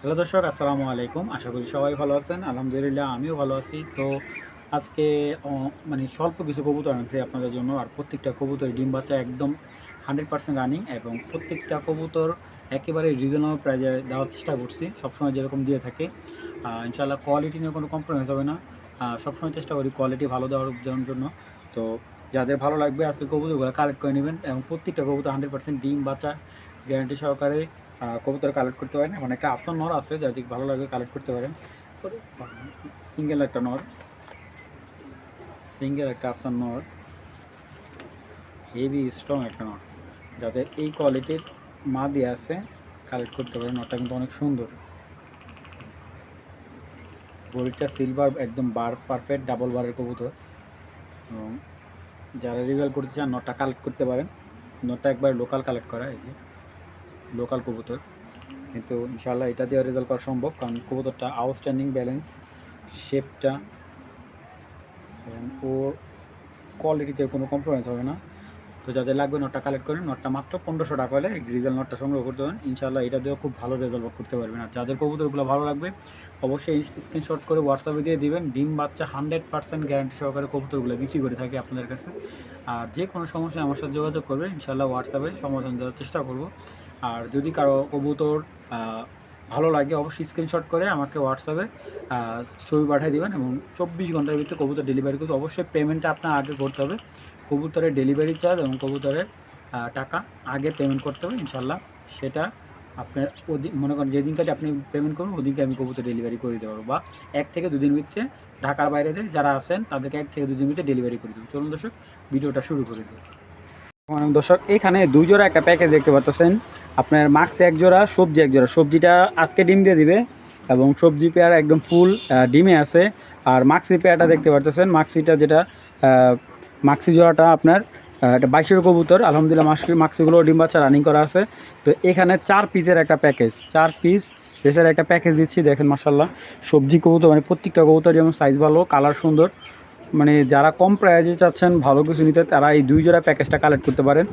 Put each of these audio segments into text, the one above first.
Hello দর্শক, আসসালামু আলাইকুম। আশা করি সবাই ভালো আছেন। আলহামদুলিল্লাহ, আমিও ভালো আছি। তো আজকে মানে স্বল্প কিছু কবুতর আনছি আপনাদের জন্য আর প্রত্যেকটা কবুতর ডিম বাচ্চা একদম হান্ড্রেড পার্সেন্ট রানিং এবং প্রত্যেকটা কবুতর একেবারে রিজনেবল প্রাইজে দেওয়ার চেষ্টা করছি। সবসময় যেরকম দিয়ে থাকে ইনশাল্লাহ কোয়ালিটি নিয়ে কোনো কম্প্রোমাইজ হবে না। সবসময় চেষ্টা করি কোয়ালিটি ভালো দেওয়ার জন্য তো যাদের ভালো লাগবে আজকে কবুতরগুলো কালেক্ট করে নেবেন এবং প্রত্যেকটা কবুতর হান্ড্রেড পার্সেন্ট ডিম বাচ্চা গ্যারান্টি সহকারে কবুতর কালেক্ট করতে পারেন। মানে একটা আফসান নর আছে যাদের ভালো লাগে কালেক্ট করতে পারেন। সিঙ্গেল একটা নর। সিঙ্গেল একটা আফসান নর। হেভি স্ট্রং একটা নর। যাদের এই কোয়ালিটির মা দিয়ে আছে কালেক্ট করতে পারেন। নরটা কিন্তু অনেক সুন্দর। বডিটা সিলভার একদম বার পারফেক্ট ডাবল বারের কবুতর। এবং যারা রেজাল্ট করতে চান নটটা কালেক্ট করতে পারেন। নটটা একবার লোকাল কালেক্ট করা, এই যে। লোকাল কবুতর। কিন্তু ইনশাল্লাহ এটা দিয়ে রেজাল্ট করা সম্ভব, কারণ কবুতরটা আউটস্ট্যান্ডিং ব্যালেন্স শেপটা ও কোয়ালিটিতে কোনো কম্প্রোমাইজ হবে না। তো যাদের লাগবে নটটা কালেক্ট করেন নটটা মাত্র পনেরোশো টাকা হলে রেজাল্ট নটটা সংগ্রহ করতে পারেন। ইনশাল্লাহ এটা দিয়েও খুব ভালো রেজাল্ট করতে পারবেন। আর যাদের কবুতরগুলো ভালো লাগবে, অবশ্যই স্ক্রিনশট করে হোয়াটসঅ্যাপে দিয়ে দিবেন। ডিম বাচ্চা হান্ড্রেড পার্সেন্ট গ্যারান্টি সহকারে কবুতরগুলো বিক্রি করে থাকি আপনাদের কাছে। আর যে কোনো সমস্যায় আমার সাথে যোগাযোগ করবেন ইনশাল্লাহ হোয়াটসঅ্যাপে সমাধান দেওয়ার চেষ্টা করব। আর যদি কারও কবুতর ভালো লাগে, অবশ্যই স্ক্রিনশট করে আমাকে হোয়াটসঅ্যাপে ছবি পাঠিয়ে দেবেন এবং চব্বিশ ঘণ্টার ভিতরে কবুতর ডেলিভারি করতে অবশ্যই পেমেন্টটা আপনার আগে করতে হবে। কবুতরের ডেলিভারি চার্জ এবং কবুতরের টাকা আগে পেমেন্ট করতে হবে ইনশাল্লাহ সেটা আপনার ওদিন, মনে করেন যেদিনকার আপনি পেমেন্ট করবেন, ওদিনকে আমি কবুতর ডেলিভারি করে দিতে পারব। বা এক থেকে দুদিন ভিতরে ঢাকার বাইরে যারা আছেন, তাদেরকে এক থেকে দুদিন ভিতরে ডেলিভারি করে দেবো চলুন দর্শক, ভিডিওটা শুরু করে দেবো দর্শক, এখানে দুজোড়া একটা প্যাকেজ দেখতে পাচ্ছেন। আপনার মাক্স এক জোড়া, সবজি এক জোড়া। সবজিটা আজকে ডিম দিয়ে দিবে এবং সবজি পেয়ার একদম ফুল ডিমে আছে। আর মাক্সি পেয়ারটা দেখতে পাচ্ছেন মাক্সিটা যেটা মাক্সি জোড়াটা আপনার এটা বাইশের কবুতর। আলহামদুলিল্লাহ, মাক্সি মাক্সিগুলো ডিম বাচ্চা রানিং করা আছে। তো এখানে চার পিসের একটা প্যাকেজ চার পিস পেসের একটা প্যাকেজ দিচ্ছি, দেখেন মাসাল্লাহ সবজি কবুতর মানে প্রত্যেকটা কবুতর যেমন সাইজ ভালো কালার সুন্দর। মানে যারা কম প্রাইজে চাচ্ছেন, ভালো কিছু নিতে, তারা এই দুই জোড়া প্যাকেজটা কালেক্ট করতে পারেন।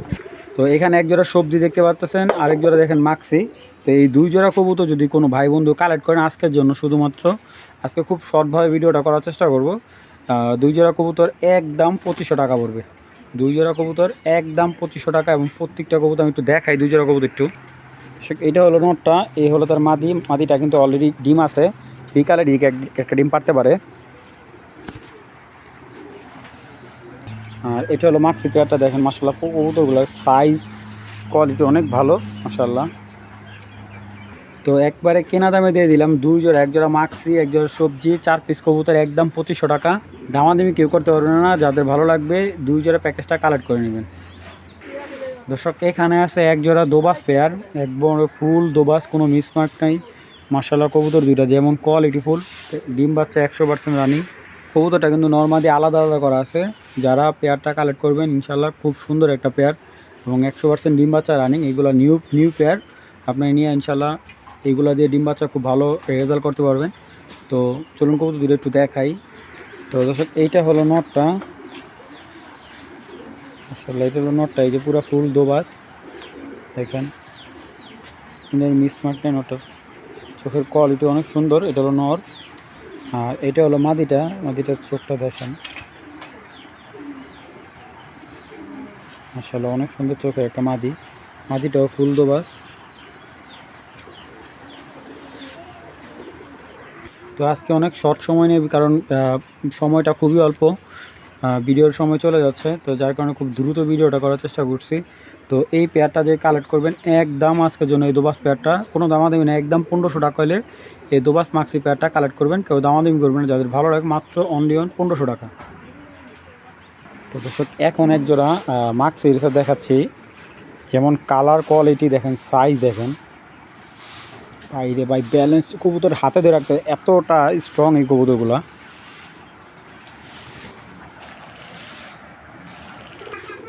তো এখানে এক জোড়া সবজি দেখতে পাচ্ছেন, আরেক জোড়া দেখেন মাক্সি তো এই দুই জোড়া কবুতর যদি কোনো ভাই বন্ধু কালেক্ট করেন আজকের জন্য শুধুমাত্র, আজকে খুব শর্টভাবে ভিডিওটা করার চেষ্টা করব। দুই জোড়া কবুতর একদম পঁচিশশো টাকা পড়বে। দুই জোড়া কবুতর একদম পঁচিশশো টাকা এবং প্রত্যেকটা কবুতর আমি একটু দেখাই, দুই জোড়া কবুতর একটু। এটা হলো নোটটা, এই হলো তার মাদি। মাদিটা কিন্তু অলরেডি ডিম আছে। বিকালে ডিম এক- একটা ডিম পারতে পারে। আর এটা হলো মাক্সি পেয়ারটা দেখেন মাসাল্লাহ কবুতরগুলোর সাইজ কোয়ালিটি অনেক ভালো মাসাল্লাহ তো একবারে কেনা দামে দিয়ে দিলাম, দুই জোড়া, এক জোড়া মাক্সি এক জোড়া সবজি, চার পিস কবুতর, একদম পঁচিশশো টাকা। দামাদামি কেউ করতে পারবে না, যাদের ভালো লাগবে, দুই জোড়া প্যাকেজটা কালেক্ট করে নেবেন। দর্শক, এখানে আছে এক জোড়া দোবাস পেয়ার একবার ফুল দোবাস, কোনো মিসমার্ক নাই। মার্শাল্লাহ কবুতর দুইটা, যেমন কোয়ালিটি ফুল, ডিম বাচ্চা একশো পার্সেন্ট রানিং কবুতরটা কিন্তু নর্মালি আলাদা আলাদা করা আছে। যারা পেয়ারটা কালেক্ট করবেন ইনশাল্লাহ খুব সুন্দর একটা পেয়ার এবং একশো পার্সেন্ট ডিম বাচ্চা রানিং এগুলো নিউ নিউ পেয়ার আপনার নিয়ে ইনশাল্লাহ এইগুলো দিয়ে ডিম বাচ্চা খুব ভালো রেজাল্ট করতে পারবেন। তো চলুন কবুতর দূরে একটু দেখাই। তো দর্শক, এইটা হলো নটটা। আসলে এটা হলো নটটা, এই যে পুরো ফুল দোবাস। দেখেন মিসমার্ক নেই নটটা চোখের কোয়ালিটি অনেক সুন্দর, এটা হলো নর। আর এটা হলো মাদিটা, মাদিটার চোখটা দেখেন। আসলে অনেক সুন্দর চোখের একটা মাদি। মাদিটাও ফুল দোবাস। তো আজকে অনেক শর্ট সময় নেই কারণ সময়টা খুবই অল্প। ভিডিওর সময় চলে যাচ্ছে, তো যার কারণে খুব দ্রুত ভিডিওটা করার চেষ্টা করছি। তো এই পেয়ারটা যে কালেক্ট করবেন, একদম আজকের জন্য এই দোবাস পেয়ারটা। কোনো দামাদামি না, একদম পনেরোশো টাকা হলে এই দোবাস মাক্সি পেয়ারটা কালেক্ট করবেন। কেউ দামাদামি করবেন না, যাদের ভালো লাগে মাত্র অনলি অন পনেরোশো টাকা। তো দর্শক, এখন এক জোড়া মাক্সি রিসার দেখাচ্ছি। যেমন কালার কোয়ালিটি দেখেন সাইজ দেখেন। ভাই রে ভাই ব্যালেন্স কবুতর হাতে ধরে রাখতে এতটা স্ট্রং এই কবুতরগুলা।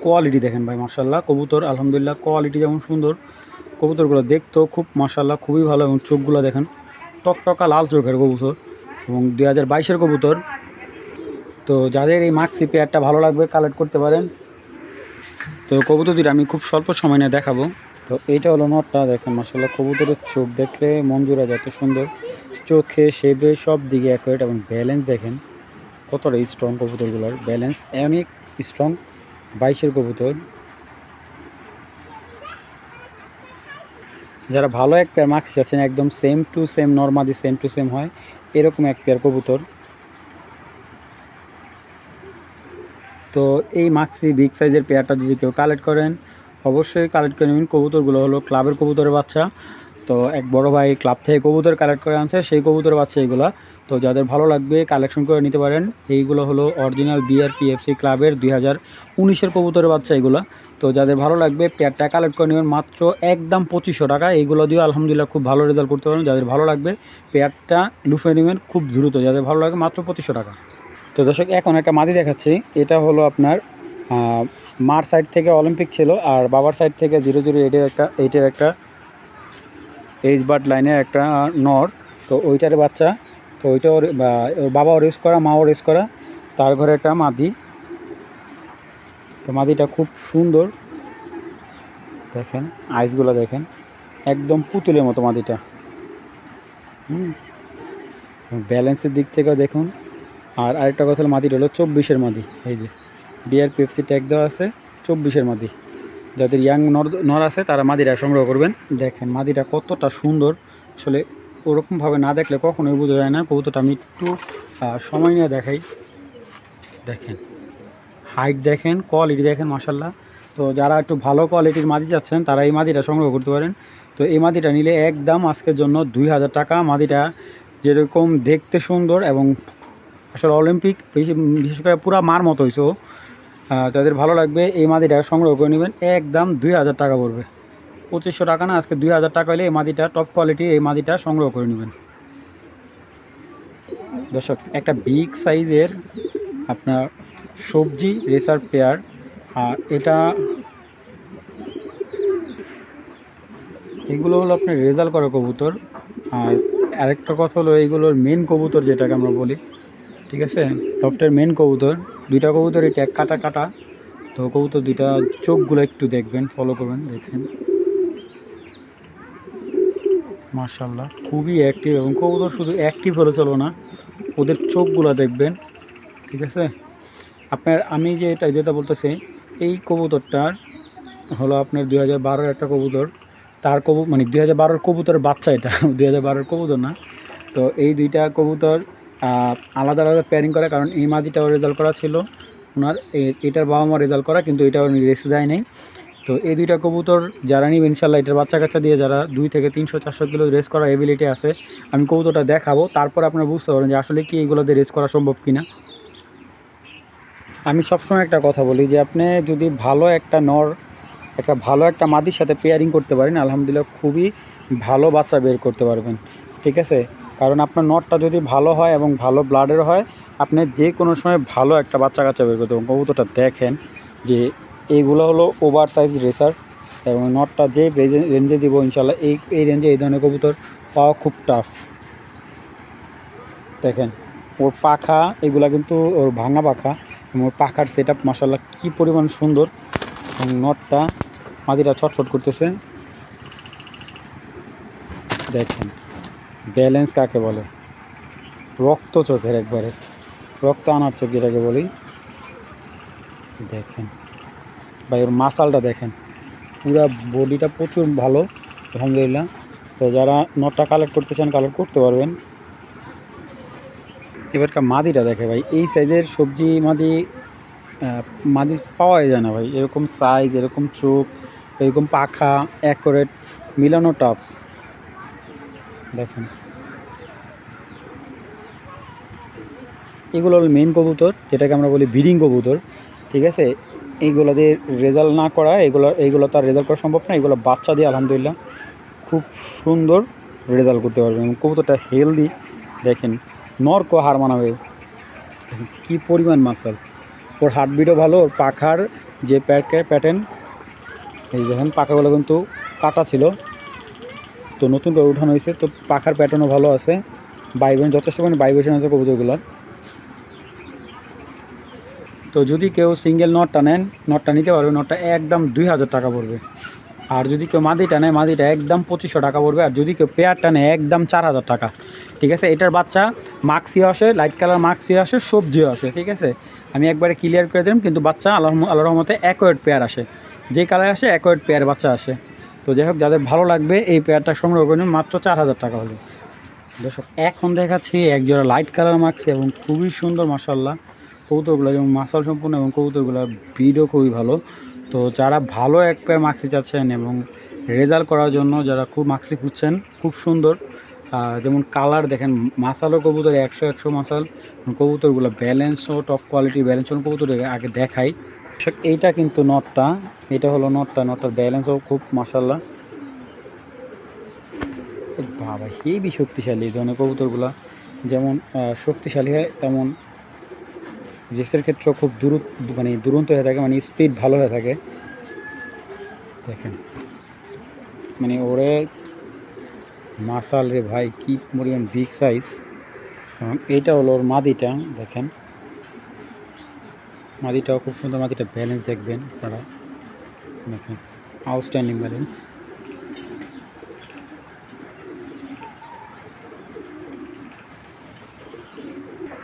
কোয়ালিটি দেখেন ভাই মার্শাল্লাহ কবুতর, আলহামদুলিল্লাহ কোয়ালিটি যেমন সুন্দর। কবুতরগুলো দেখতেও খুব মার্শাল্লাহ খুবই ভালো এবং চোখগুলো দেখেন। টকটকা লাল চোখের কবুতর এবং দুই হাজার বাইশের কবুতর। তো যাদের এই মাক্সি পেয়ারটা ভালো লাগবে কালেক্ট করতে পারেন। তো কবুতর দুটো আমি খুব স্বল্প সময় নিয়ে দেখাবো। তো এইটা হলো নটটা, দেখেন মাসাল্লাহ কবুতরের চোখ দেখলে জুড়া যায় সুন্দর। চোখে শেবে সব দিকে অ্যাকুরেট এবং ব্যালেন্স দেখেন, কতটা স্ট্রং কবুতরগুলোর। ব্যালেন্স অনেক স্ট্রং বাইশের কবুতর। যারা ভালো এক পেয়ার মার্কস যাচ্ছেন একদম same to same normally same to same হয়, এরকম এক পেয়ার কবুতর। তো এই মাক্সি বিগ সাইজের পেয়ারটা যদি কেউ কালেক্ট করেন, অবশ্যই কালেক্ট করে নেবেন। কবুতরগুলো হলো ক্লাবের কবুতরের বাচ্চা। তো এক বড় ভাই ক্লাব থেকে কবুতর কালেক্ট করে আনছে, সেই কবুতরের বাচ্চা এইগুলা তো যাদের ভালো লাগবে কালেকশন করে নিতে পারেন। এইগুলো হলো অরিজিনাল বিআরপিএফসি ক্লাবের দুই হাজার উনিশের কবুতরের বাচ্চা এগুলো। তো যাদের ভালো লাগবে পেয়ারটা কালেক্ট করে নেবেন মাত্র একদম পঁচিশশো টাকা। এইগুলো দিয়েও আলহামদুলিল্লাহ খুব ভালো রেজাল্ট করতে পারেন যাদের ভালো লাগবে পেয়ারটা লুফে নেবেন খুব দ্রুত। যাদের ভালো লাগে মাত্র পঁচিশশো টাকা। তো দর্শক, এখন একটা মাদি দেখাচ্ছি। এটা হলো আপনার মার সাইড থেকে অলিম্পিক ছিল আর বাবার সাইড থেকে জিরো জিরো এইটের একটা এইটের একটা এইচ বার্ড লাইনের একটা নর। তো ওইটার বাচ্চা, তো ওইটা ওর বাবাও রেস করা, মাও রেস করা। তার ঘরে একটা মাদি। তো মাদিটা খুব সুন্দর। দেখেন, আইসগুলো দেখেন, একদম পুতুলের মতো মাদিটা হুম, ব্যালেন্সের দিক থেকেও দেখুন। আর আরেকটা কথা হলো মাদিটা হলো চব্বিশের মাদি এই যে বিআর পেপসি ট্যাগ দেওয়া আছে, চব্বিশের মাদি যাদের ইয়াং নর নর আছে, তারা মাদিটা সংগ্রহ করবেন। দেখেন মাদিটা কতটা সুন্দর। আসলে ওরকমভাবে না দেখলে কখনোই বোঝা যায় না। কবুতরটা আমি একটু সময় নিয়ে দেখাই। দেখেন। হাইট দেখেন কোয়ালিটি দেখেন মাসাল্লাহ তো যারা একটু ভালো কোয়ালিটির মাদি চাচ্ছেন, তারা এই মাদিটা সংগ্রহ করতে পারেন। তো এই মাদিটা নিলে একদম আজকের জন্য দুই হাজার টাকা। মাদিটা যেরকম দেখতে সুন্দর এবং আসলে অলিম্পিক, বিশেষ করে পুরা মার মতো হয়েছে তাদের ভালো লাগবে, এই মাদিটা সংগ্রহ করে নেবেন। একদম দুই হাজার টাকা পড়বে। পঁচিশশো টাকা না, আজকে দুই হাজার টাকা হলে এই মাদিটা টপ কোয়ালিটি এই মাদিটা সংগ্রহ করে নেবেন। দর্শক, একটা বিগ সাইজের আপনার সবজি, রেসার পেয়ার, আর এটা এগুলো হলো আপনার রেজাল্ট করা কবুতর। আর আরেকটা কথা হলো, এইগুলোর মেন কবুতর যেটাকে আমরা বলি, ঠিক আছে? লফটের মেন কবুতর। দুইটা কবুতর এটা এক কাটা কাটা। তো কবুতর দুইটা চোখগুলো একটু দেখবেন ফলো করবেন, দেখেন। মার্শাল্লাহ খুবই অ্যাক্টিভ এবং কবুতর শুধু অ্যাক্টিভ হলে চলো না, ওদের চোখগুলো দেখবেন, ঠিক আছে? আপনার, আমি যে এটা যেটা বলতেছি, এই কবুতরটার হলো আপনার দুই হাজার একটা কবুতর। তার কবু মানে দুই হাজার বারোর কবুতরের বাচ্চা এটা, দুই হাজার বারোর কবুতর না। তো এই দুইটা কবুতর আলাদা আলাদা প্যারিং করে, কারণ এই মাদিটাও রেজাল্ট করা ছিল। ওনার এটার বাবা মা রেজাল্ট করা, কিন্তু এটা উনি রেসে যায় নাই। তো এই দুইটা কবুতর যারা নিবে ইনশাল্লাহ এটার বাচ্চা কাচ্চা দিয়ে যারা দুই থেকে তিনশো, চারশো কিলো রেস করার এবিলিটি আছে, আমি কবুতরটা দেখাবো। তারপর আপনারা বুঝতে পারবেন যে আসলে কি এগুলোতে রেস করা সম্ভব কিনা। আমি সবসময় একটা কথা বলি যে আপনি যদি ভালো একটা নর, একটা ভালো একটা মাদির সাথে পেয়ারিং করতে পারেন, আলহামদুলিল্লাহ খুবই ভালো বাচ্চা বের করতে পারবেন। ঠিক আছে? কারণ আপনার নটটা যদি ভালো হয় এবং ভালো ব্লাডের হয়, আপনি যে কোনো সময় ভালো একটা বাচ্চা কাচ্চা বের করতে পারবেন। কবুতরটা দেখেন যে এইগুলো হলো ওভার সাইজ রেসার এবং নটটা যে রেঞ্জে- দিব ইনশাল্লাহ এই এই রেঞ্জে এই ধরনের কবুতর পাওয়া খুব টাফ দেখেন, ওর পাখা, এগুলা কিন্তু ওর ভাঙা পাখা। এবং পাখার সেট আপ মাসাল্লাহ কী পরিমাণ সুন্দর এবং নটটা মাটিটা ছটফট করতেছে। দেখেন ব্যালেন্স কাকে বলে? রক্ত চোখের একবারে, রক্ত আনার চোখ যেটাকে বলি। দেখেন, ভাই ওর মাসালটা দেখেন, পুরা বডিটা প্রচুর ভালো, আলহামদুলিল্লাহ। তো যারা নটটা কালেক্ট করতে চান কালেক্ট করতে পারবেন। এবারকার মাদিটা দেখে ভাই, এই সাইজের সবজি মাদি মাদি পাওয়াই যায় না ভাই। এরকম সাইজ এরকম চোখ, এরকম পাখা অ্যাকোরেট মিলানো টাফ দেখেন। এগুলো হলো মেন কবুতর, যেটাকে আমরা বলি ব্রিডিং কবুতর, ঠিক আছে? এইগুলো দিয়ে রেজাল্ট না করা, এগুলো এইগুলো তার রেজাল্ট করা সম্ভব না, এগুলো বাচ্চা দিয়ে আলহামদুলিল্লাহ খুব সুন্দর রেজাল্ট করতে পারবেন কবুতরটা হেলদি দেখেন। নরক হার মানাবে। কি পরিমাণ মাসাল। ওর হার্টবিটও ভালো, ওর পাখার যে প্যাটে প্যাটার্ন এই দেখেন পাখাগুলো কিন্তু কাটা ছিল। তো নতুন করে উঠানো হয়েছে, তো পাখার প্যাটার্নও ভালো আছে। বাইবেন যথেষ্ট পরিমাণে বাইবেশন আছে কবুতরগুলোর তো যদি কেউ সিঙ্গেল নটটা নেন, নটটা নিতে পারবে, নটটা একদম দুই হাজার টাকা পড়বে। আর যদি কেউ মাদিটা নেয়, মাদিটা একদম পঁচিশশো টাকা পড়বে, আর যদি কেউ পেয়ারটা নেয়, একদম চার হাজার টাকা। ঠিক আছে? এটার বাচ্চা মাক্সিও আসে লাইট কালার মাক্সিও আসে, সবজিও আসে, ঠিক আছে? আমি একবারে ক্লিয়ার করে দিলাম, কিন্তু বাচ্চা আল্লাহ আল্লাহ রহমতে একোয়েড পেয়ার আসে। যে কালার আসে একোয়েড পেয়ার বাচ্চা আসে। তো যাই হোক, যাদের ভালো লাগবে, এই পেয়ারটা সংগ্রহ করে মাত্র চার হাজার টাকা হলে। দর্শক, এখন দেখাচ্ছি একজোড়া লাইট কালার মাখছে এবং খুবই সুন্দর মাসাল্লাহ কবুতরগুলো যেমন মাসাল সম্পূর্ণ এবং কবুতরগুলোর ব্রিডও খুবই ভালো। তো যারা ভালো এক পেয়ার মাক্সি চাচ্ছেন এবং রেজাল্ট করার জন্য যারা খুব মাক্সি খুঁজছেন, খুব সুন্দর। যেমন কালার দেখেন মাসালও কবুতর একশো একশো মাসাল। কবুতরগুলো ব্যালেন্সও টপ কোয়ালিটি ব্যালেন্স কবুতর আগে দেখাই। এইটা কিন্তু নটটা, এটা হলো নটটা, নটটার ব্যালেন্সও খুব মাসাল্লাহ। এ বাবা, হেবি শক্তিশালী এই ধরনের কবুতরগুলো। যেমন শক্তিশালী হয়, তেমন রেসের ক্ষেত্রেও খুব দূর মানে দুরন্ত হয়ে থাকে মানে স্পিড ভালো হয়ে থাকে। দেখেন। মানে ওরে, মাসাল রে ভাই, কি পরিমাণ বিগ সাইজ এবং এইটা হলো ওর মাদিটা, দেখেন। মাদিটাও খুব সুন্দর, মাদিটা ব্যালেন্স দেখবেন আপনারা। দেখেন আউটস্ট্যান্ডিং ব্যালেন্স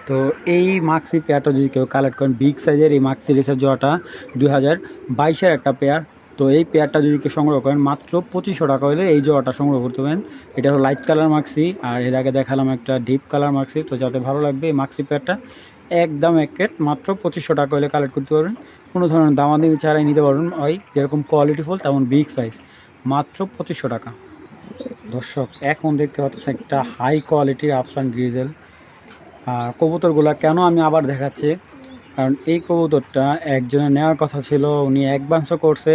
তো এই মাক্সি পেয়ারটা যদি কেউ কালেক্ট করেন বিগ সাইজের এই মাক্সি রেসের জোড়াটা দুই হাজার বাইশের একটা পেয়ার তো এই পেয়ারটা যদি কেউ সংগ্রহ করেন, মাত্র পঁচিশশো টাকা হলে এই জোড়াটা সংগ্রহ করতে পারেন। এটা হলো লাইট কালার মাক্সি আর এর আগে দেখালাম একটা ডিপ কালার মাক্সি তো যাতে ভালো লাগবে এই মাক্সি পেয়ারটা একদম এক প্লেট মাত্র পঁচিশশো টাকা হলে কালেক্ট করতে পারবেন। কোনো ধরনের দামাদামি ছাড়াই নিতে পারবেন। ওই যেরকম কোয়ালিটি ফুল তেমন বিগ সাইজ মাত্র পঁচিশশো টাকা। দর্শক, এখন দেখতে পাচ্ছেন একটা হাই কোয়ালিটির আফসান গ্রিজেল কবুতরগুলা কেন আমি আবার দেখাচ্ছি? কারণ এই কবুতরটা একজনের নেওয়ার কথা ছিল, উনি অ্যাডভান্সও করছে।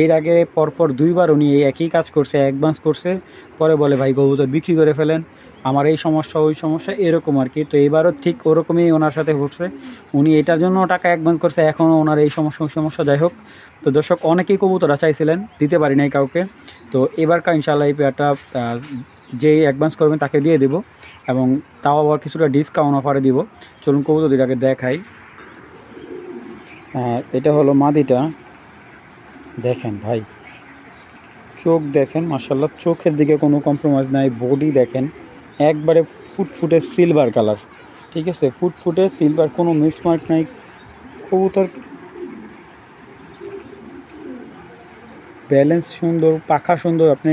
এর আগে পরপর দুইবার উনি এই একই কাজ করছে অ্যাডভান্স করছে। পরে বলে, ভাই, কবুতর বিক্রি করে ফেলেন। আমার এই সমস্যা, ওই সমস্যা, এরকম আর কি তো এবারও ঠিক ওরকমই ওনার সাথে ঘটছে উনি এটার জন্য টাকা অ্যাডভান্স করছে, এখনও ওনার এই সমস্যা, ওই সমস্যা যাই হোক। তো দর্শক, অনেকেই কবুতরা চাইছিলেন, দিতে পারি নাই কাউকে। তো এবারকার ইনশাল্লাহ এই পেয়ারটা যেই অ্যাডভান্স করবেন তাকে দিয়ে দেবো এবং তাও আবার কিছুটা ডিসকাউন্ট অফারে দিব। চলুন কবুতর দুটাকে দেখাই এটা হলো মাদিটা। দেখেন ভাই, চোখ দেখেন মার্শাল্লাহ চোখের দিকে কোনো কম্প্রোমাইজ নাই বডি দেখেন, একবারে ফুটফুটে সিলভার কালার ঠিক আছে? ফুটফুটে সিলভার কোনো মিসমার্ক নাই। কবুতর ব্যালেন্স সুন্দর, পাখা সুন্দর, আপনি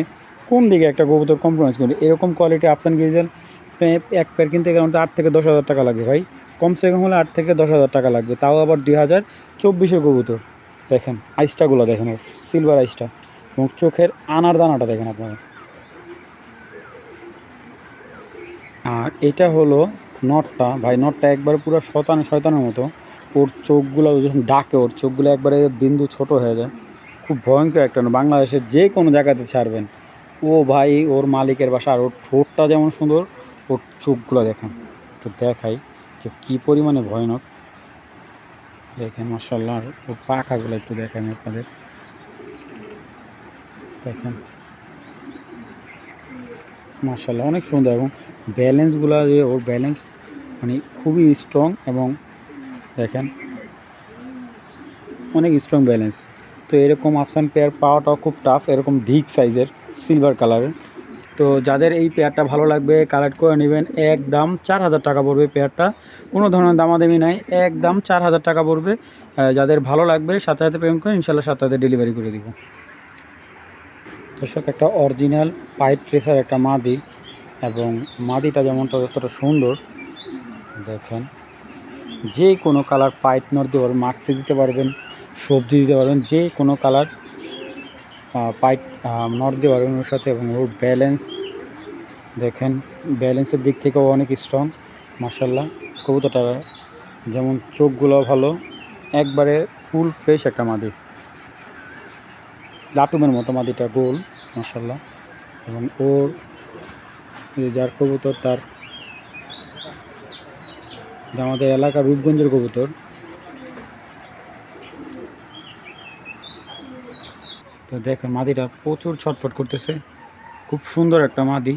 কোন দিকে একটা কবুতর কম্প্রোমাইজ করবেন এরকম কোয়ালিটি আপসান গিয়েছেন এক পেয়ার কিনতে গেলে আমাদের আট থেকে দশ হাজার টাকা লাগবে ভাই। কমসে কম হলে আট থেকে দশ হাজার টাকা লাগবে। তাও আবার দুই হাজার চব্বিশের কবুতর দেখেন আইসটাগুলো দেখেন সিলভার আইসটা এবং চোখের আনার দানাটা দেখেন আপনারা। আর এটা হলো নটটা ভাই নটটা একবার পুরো শতান শয়তানের মতো। ওর চোখগুলো যখন ডাকে, ওর চোখগুলো একবারে বিন্দু ছোট হয়ে যায়। খুব ভয়ঙ্কর একটা। বাংলাদেশের যে কোনো জায়গাতে ছাড়বেন। ও ভাই, ওর মালিকের বাসা আর ওর ঠোঁটটা যেমন সুন্দর, ওর চোখগুলো দেখেন। তো দেখাই যে কী পরিমাণে ভয়ানক। দেখেন মার্শাল্লাহ আর ওর পাখাগুলো একটু দেখেন আপনাদের। দেখেন। মার্শাল্লাহ অনেক সুন্দর এবং ব্যালেন্সগুলো যে ওর ব্যালেন্স মানে খুবই স্ট্রং এবং দেখেন, অনেক স্ট্রং ব্যালেন্স। তো এরকম আফসান পেয়ার পাওয়াটাও খুব টাফ এরকম বিগ সাইজের সিলভার কালারের তো যাদের এই পেয়ারটা ভালো লাগবে কালেক্ট করে নেবেন। একদম চার হাজার টাকা পড়বে পেয়ারটা কোনো ধরনের দামাদামি নাই, একদম চার হাজার টাকা পড়বে। যাদের ভালো লাগবে, সাথে সাথে পেমেন্ট করে ইনশাল্লাহ সাথে সাথে ডেলিভারি করে দিব। দর্শক, একটা অরিজিনাল পাইপ প্রেসার একটা মাদি এবং মাদিটা যেমনটা যতটা সুন্দর, দেখেন। যে কোনো কালার পাইপ নট দিতে পারবেন মাক্সি দিতে পারবেন, সবজি দিতে পারবেন, যে কোনো কালার পাইপ নট দিতে পারবেন সাথে এবং ওর ব্যালেন্স দেখেন ব্যালেন্সের দিক থেকেও অনেক স্ট্রং মার্শাল্লাহ কবুতরটা যেমন চোখগুলো ভালো, একবারে ফুল ফ্রেশ একটা মাদি। লাটুমের মতো মাদিটা গোল মার্শাল্লাহ এবং ওর যার কবুতর, তার আমাদের এলাকার রূপগঞ্জের কবুতর তো দেখেন, মাদিটা প্রচুর ছটফট করতেছে। খুব সুন্দর একটা মাদি।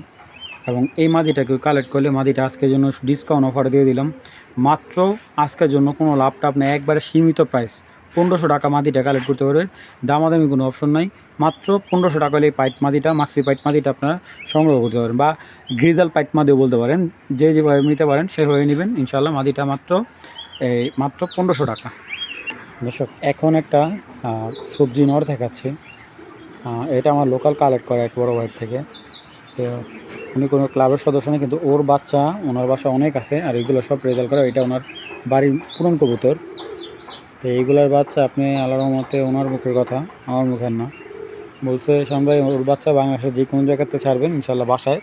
এবং এই মাদিটাকে কালেক্ট করলে মাদিটা আজকের জন্য ডিসকাউন্ট অফার দিয়ে দিলাম। মাত্র আজকের জন্য কোনো লাভ টাভ নেই একবারে সীমিত প্রাইস পনেরোশো টাকা মাদিটা কালেক্ট করতে পারবেন। দামাদামি কোনো অপশন নাই। মাত্র পনেরোশো টাকা হলে এই পাইট মাদিটা মাক্সি পাইট মাদিটা আপনারা সংগ্রহ করতে পারেন বা গ্রিজাল পাইট মাদিও বলতে পারেন। যে যেভাবে নিতে পারেন, সেভাবে নেবেন। ইনশাল্লাহ মাদিটা মাত্র, এই মাত্র পনেরোশো টাকা। দর্শক, এখন একটা সবজি নর দেখাচ্ছে। এটা আমার লোকাল কালেক্ট করা এক বড় ভাইয়ের থেকে। তো উনি কোনো ক্লাবের সদস্য না কিন্তু ওর বাচ্চা, ওনার বাসা অনেক আছে, আর এগুলো সব রেজাল্ট করা, এটা ওনার বাড়ির পুরন কবুতর। তো এইগুলার বাচ্চা আপনি আল্লাহর মতে ওনার মুখের কথা, আমার মুখের না। বলছে ভাই, ওর বাচ্চা বাংলাদেশের যে কোনো জায়গাতে ছাড়বেন ইনশাল্লাহ বাসায়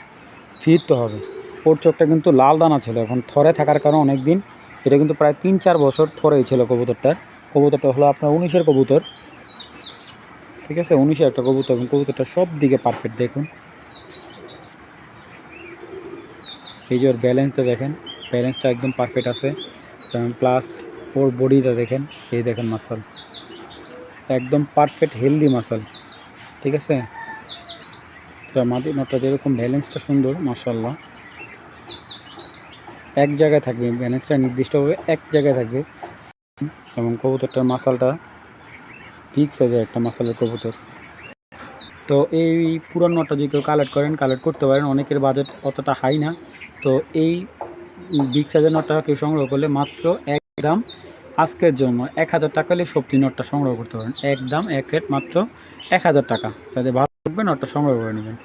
ফিরতে হবে। ওর চোখটা কিন্তু লাল দানা ছিল, এখন থরে থাকার কারণে অনেক দিন এটা কিন্তু প্রায় তিন চার বছর থরেই ছিল কবুতরটা কবুতরটা হলো আপনার উনিশের কবুতর। ঠিক আছে? উনিশের একটা কবুতর এবং কবুতরটা সব দিকে পারফেক্ট দেখুন। এই যে ওর ব্যালেন্সটা দেখেন ব্যালেন্সটা একদম পারফেক্ট আছে। প্লাস ওর বডিটা দেখেন, এই দেখেন মাসাল একদম পারফেক্ট হেলদি মাসাল ঠিক আছে? এটা মাদি নটটা যেরকম ব্যালেন্সটা সুন্দর মাসাল্লাহ এক জায়গায় থাকবে ব্যালেন্সটা নির্দিষ্টভাবে এক জায়গায় থাকবে। এবং কবুতরটার মাসালটা ঠিক সাইজের একটা মাসালের কবুতর। তো এই পুরান নটটা যদি কেউ কালেক্ট করেন কালেক্ট করতে পারেন, অনেকের বাজেট অতটা হাই না। তো এই বিগ সাইজের নটটা কেউ সংগ্রহ করলে মাত্র এক দাম আজকের জন্য। এক হাজার টাকা হলে সবজি নটটা সংগ্রহ করতে পারেন। এক দাম, এক রেট মাত্র এক হাজার টাকা। তাদের ভালো থাকবে নটটা সংগ্রহ করে নেবেন।